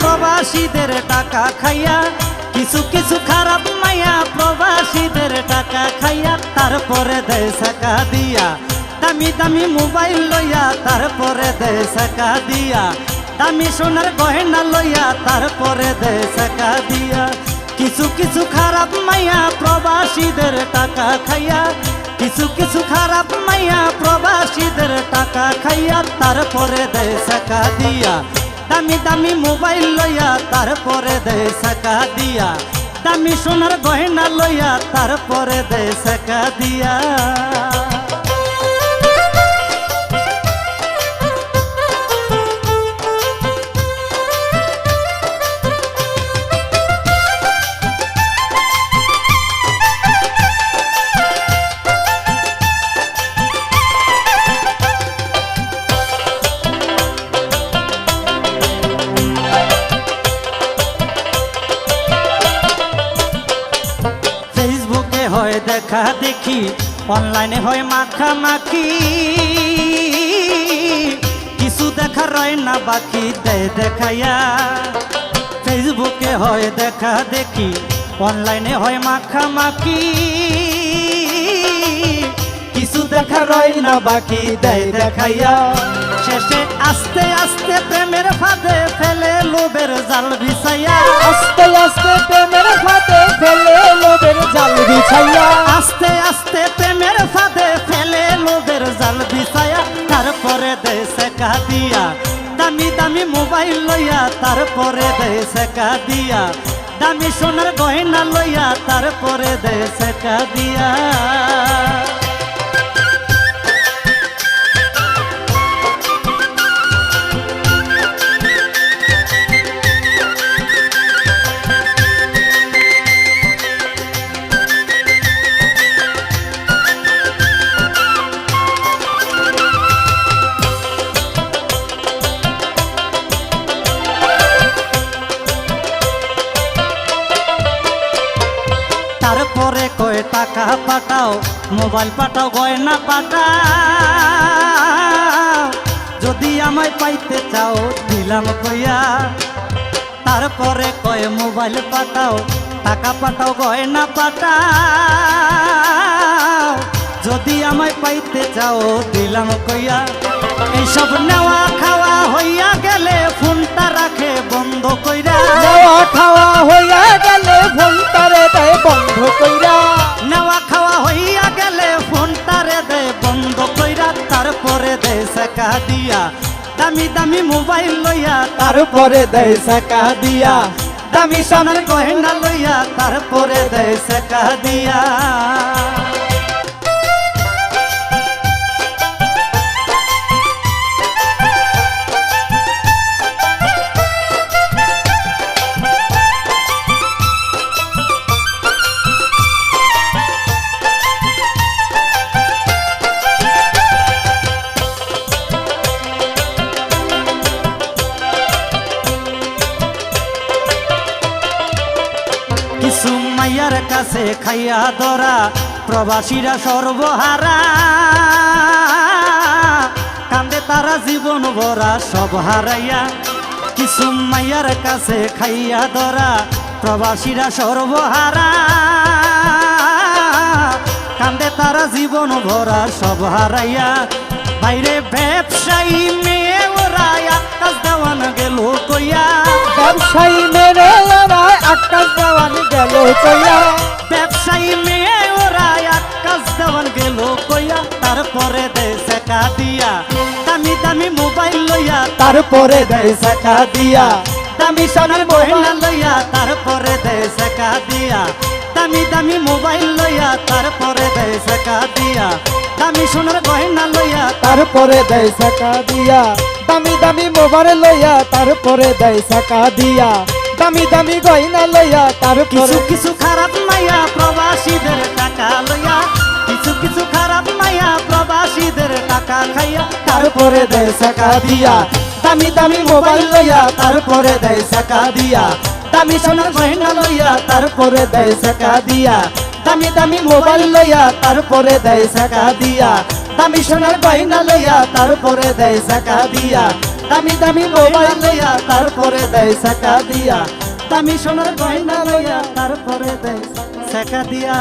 প্রবাসীদের টাকা খাইয়া, কিছু কিছু খারাপ মাইয়া প্রবাসীদের টাকা খাইয়া, তারপরে দেয় সাকা দিয়া। দামি দামি মোবাইল লইয়া তারপরে দেয় সাকা দিয়া। দামি সোনার গহেনা লইয়া তারপরে দেয় সাকা দিয়া। কিছু কিছু খারাপ মাইয়া প্রবাসীদের টাকা খাইয়া, কিছু কিছু খারাপ মাইয়া প্রবাসীদের টাকা খাইয়া, তারপরে দেয় সাকা দিয়া। দামি দামি মোবাইল লইয়া, তারপরে দেয় সাকা দিয়া। দামি সোনার গয়না লইয়া, তারপরে দেয় সাকা দিয়া। দেখা দেখি, অনলাইনে হয় মাখামাখি। কিছু দেখা রয় না, বাকি দেয় দেখাইয়া। ফেসবুকে হয় দেখা দেখি, অনলাইনে হয় মাখামাখি। কিছু দেখা রয় না, বাকি দেয় দেখাইয়া। শেষে আস্তে আস্তে প্রেমের ফাঁদে ফেলে লোবের জাল বিছাইয়া। আস্তে আস্তে প্রেমের ফাঁদে ফেলে লোবের জাল বিছাইয়া। জাল বিছায়া তারপরে দেশে কাঁদিয়া। দিয়া দামি দামি মোবাইল লইয়া, তারপরে দেশে কাঁদিয়া। দিয়া দামি সোনার গয়না লইয়া, তারপরে দেশে সেকা টাকা পাঠাও মোবাইল পাঠাও গয়না পাঠাও যদি আমায় পাইতে চাও, দিলাম কইয়া। তারপরে কয়, মোবাইল পাঠাও টাকা পাঠাও গয়না পাঠাও যদি আমায় পাইতে চাও, দিলাম কইয়া। এইসব নেওয়া খাওয়া হইয়া বন্ধ কইরা তারপরে দেয় সেকা দিয়া। দামি দামি মোবাইল লইয়া তারপরে দেয় সাকা দিয়া। দামি সোনার গহেনা লইয়া তারপরে দেয় সেকা দিয়া। কাছে খাইয়া ধরা, প্রবাসীরা সর্বহারা। কান্দে তারা জীবন ভরা, সব হারাইয়া। কিছু মাইয়ার কাছে খাইয়া ধরা, প্রবাসীরা সর্বহারা। কান্দে তারা জীবন ভরা, সব হারাইয়া। বাইরে ব্যবসায়ী মেয়ে গেল কইয়া তারপরে দেয় সেকা দিয়া। দামি দামি মোবাইল লইয়া, তারপরে দেয় সাকা দিয়া। দামি সোনার গয়না লইয়া, তারপরে দেয় সেকা দিয়া। দামি দামি মোবাইল লইয়া, তারপরে দেয় সেকা দিয়া। দামি সোনার গয়না লইয়া, তারপরে দেয় সাকা দিয়া। দামি দামি মোবাইল লইয়া, তারপরে দেয় সাকা দিয়া। দামি দামি গয়না লইয়া কিছু তারপরে কিছু খারাপ মাইয়া, প্রবাসীদের টাকা লইয়া কিছু কিছু খারাপ মাইয়া প্রবাসীদের টাকা খাইয়া তারপরে দেয় সাকা দিয়া। দামি দামি মোবাইল লইয়া তারপরে দেয় সাকা দিয়া। দামি সোনার গয়না লইয়া তারপরে দেয় সাকা দিয়া। দামি দামি মোবাইল লইয়া তারপরে দেয় সাকা দিয়া। দামি সোনার গয়না লইয়া তারপরে দেয় সাকা দিয়া। দামি দামি মোবাইল লইয়া তারপরে দেয় সাকা দিয়া। দামি সোনার গয়না লইয়া তারপরে দেয় সেকা দিয়া।